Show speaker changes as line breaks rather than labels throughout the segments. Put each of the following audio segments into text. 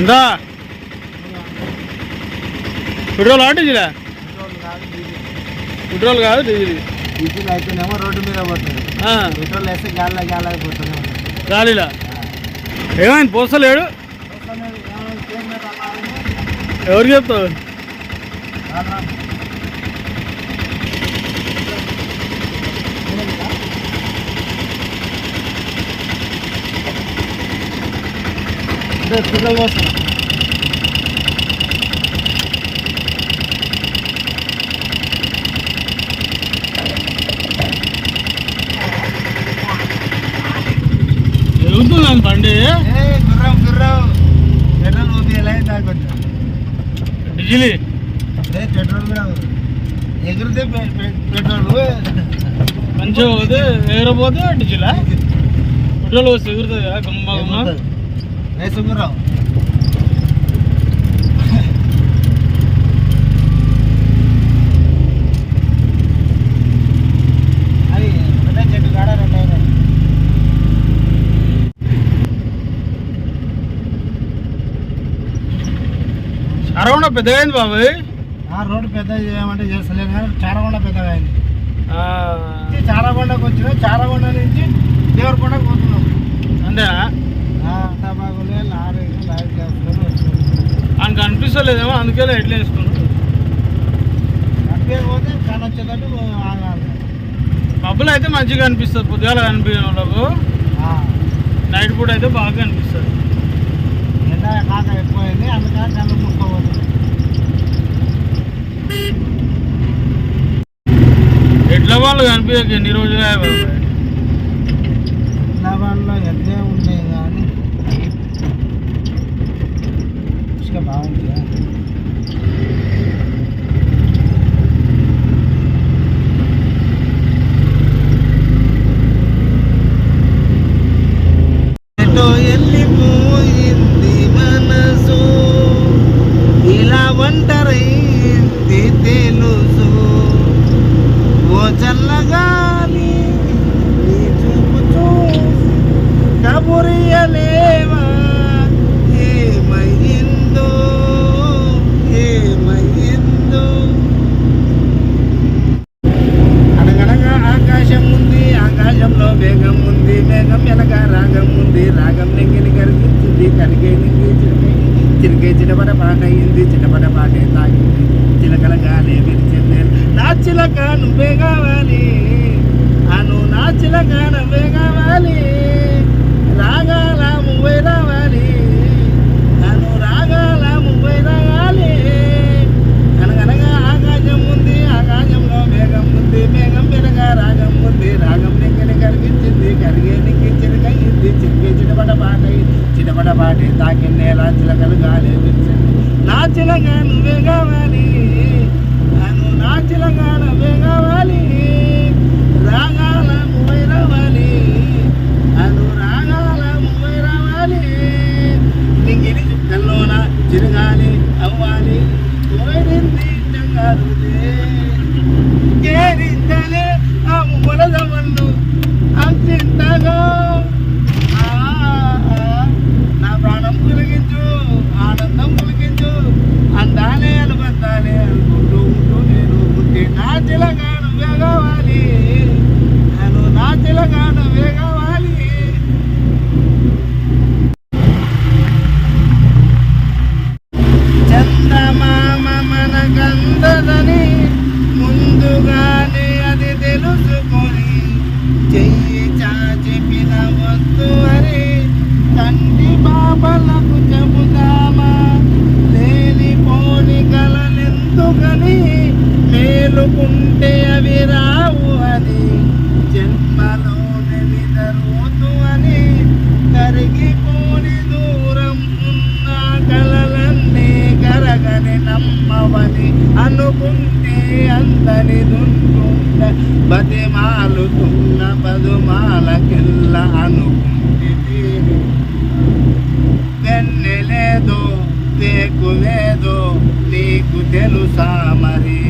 ఎంత పెట్రోల్ ఆ డీజిలా పెట్రోల్ కాదు డీజిల్
డీజిల్ అయితేనేమో రోడ్డు మీద పోతుంది పెట్రోల్ వేస్తే గాలి గాలి అయిపోతుంది
గాలిలా ఏమైంది పోస్తలేడు ఎవరికి చెప్తావు
పిల్లలు కోసం
ఎగుతున్నాను బండి
గుర్రం గుర్రం పెట్రోల్ ఊపి ఎలా అయిందా కొంచెం
డీజిల్
అదే పెట్రోల్ కూడా ఎగిరితే పె- పె- పెట్రోల్
మంచిగా పోతే ఎగరపోతే డీజిలా పెట్రోల్ పోస్తే ఎగురుతుంది కదా గుమ్మ గుమ్మ
రేసు గుర్రం అది ఒకటే చెట్టు కాడ రెండు అయినాయి.
అరవణ పెద్దగా అయింది బాబాయ్
ఆ రోడ్డు పెద్ద చేయమంటే చేస్తలేదు కానీ చారగొండ పెద్దగా అయింది చారగొండకు వచ్చినా చారగొండ నుంచి దేవరకొండకు పోతున్నాం.
అంతేనా? ఆయనకు అనిపిస్తలేదేమో అందుకే ఎట్లా వేసుకున్నాడు. పబ్బులు అయితే మంచిగా అనిపిస్తుంది పొద్దుగాల కనిపించిన వాళ్ళకు నైట్ పూట అయితే బాగా కనిపిస్తుంది.
ఎండ కాక ఎక్కువైంది అందుకని కళ్ళు ముక్కోపోతుంది
ఎట్ల వాళ్ళు కనిపించక ఎన్ని రోజులు
చల్లగాలి నీ చూపు చూసి కబురియలేవా ఏమయ్యిందో ఏమయ్యిందో అనగనగా ఆకాశం ఉంది ఆకాశంలో వేగం ఉంది వేగం వెనక రాగం ఉంది రాగం నెంగిని కరిగించింది కరిగే నింగి చిరిగే చిరిగే చిటపట పాట అయింది చిటపట పాటే తాగింది చిలకల గాలి విరిచింది. చిలక నువ్వే కావాలి అను నా చిలక నువ్వే కావాలి రాగాల మువ్వై రావాలి అను రాగాల మువ్వై రావాలి అనగనగా ఆకాశం ఉంది ఆకాశంలో మేఘం ఉంది. మేఘం వెనక రాగం ఉంది. రాగం నెక్కని కరిగించింది కరిగే నెక్కి చిరకయింది చిరిగే చిటపట పాట చిటపట పాటే తాకి నేల చిలకలు గాలి విరిచింది నా చిలక నువ్వే కావాలి తెలంగాణ నా చిలక కావాలి అందని బతిమాలుతున్న పదుమాల కిల్ల అనుకుంటే వెన్నెలేదో తేకు లేదో నీకు తెలుసా మరి?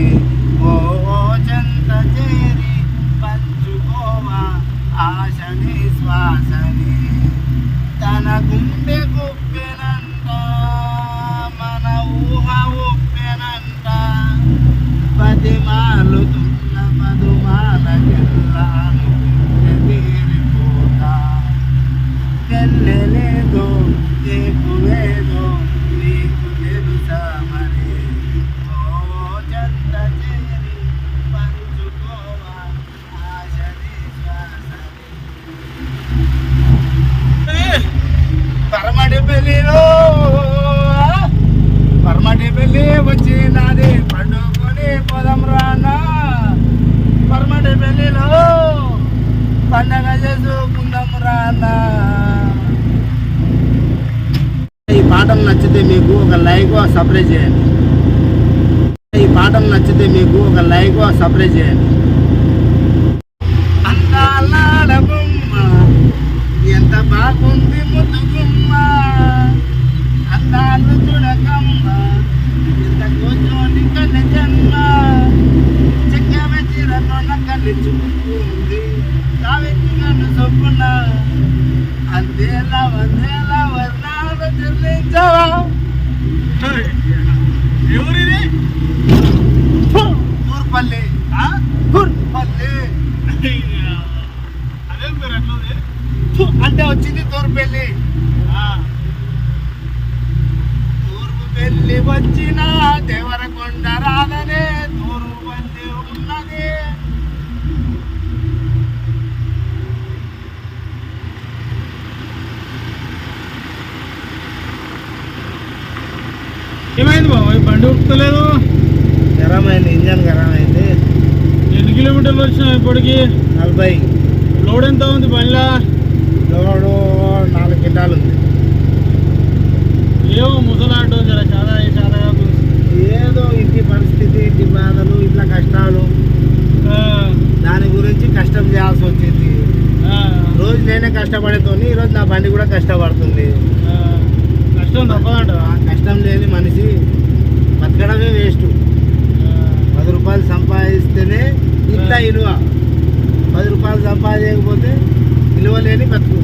వచ్చినది పండుకొని పోదాం రాన్న పర్మటి పెళ్ళిలో పండగ చేసుకుందాం రానా ఈ పాఠం నచ్చితే మీకు ఒక లైక్ సపరేట్ చేయండి. ఈ పాఠం నచ్చితే మీకు ఒక లైక్ సపరేట్ చేయండి.
బండి ఉరుకుతలేదు.
గరమైంది ఇంజన్ గరమైంది.
ఎన్ని కిలోమీటర్లు వచ్చినావు ఇప్పటికి?
నలభై.
లోడ్ ఎంత ఉంది బండిలా?
లోడు నాలుగు కింటాలు ఉంది.
ఏమో ముసలాటో జర చాలా చాలా
ఏదో ఇంటి పరిస్థితి ఇంటి బాధలు ఇట్లా కష్టాలు. దాని గురించి కష్టం చేయాల్సి వచ్చింది. రోజు నేనే కష్టపడేతోని ఈరోజు నా బండి కూడా కష్టపడుతుంది.
కష్టం తప్పదంట
ఆ కష్టం లేని మనిషి బతకడమే వేస్ట్. పది రూపాయలు సంపాదిస్తేనే ఇంత విలువ పది రూపాయలు సంపాదించకపోతే విలువ లేని బతుకు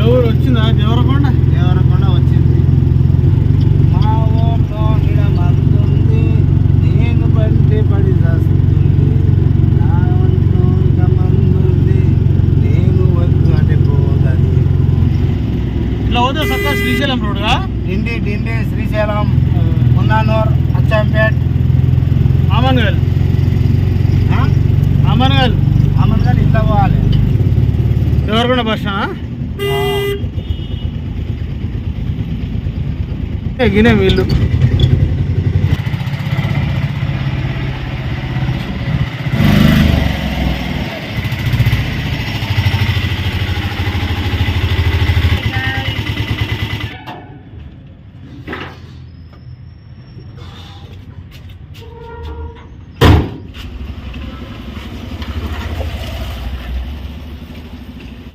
ఎవరు వచ్చిందా? దేవరకొండ?
దేవరకొండ వచ్చింది. మా ఊర్లో నిడమంతుంది నేను బండి పడి చేస్తుంది నా ఒంట్లో ఇక మందుంది. నేను వద్దు అంటే పోదని
ఇట్లా పోతే సక్క శ్రీశైలం రోడ్గా
డిండి డిండి శ్రీశైలం మున్నానూర్ అచ్చంపేట్.
ఆమన్గల్ ఆమన్గల్
అమర్గా ఇట్లా పోవాలి.
దేవరకొండ బస్ గినే వీళ్ళు.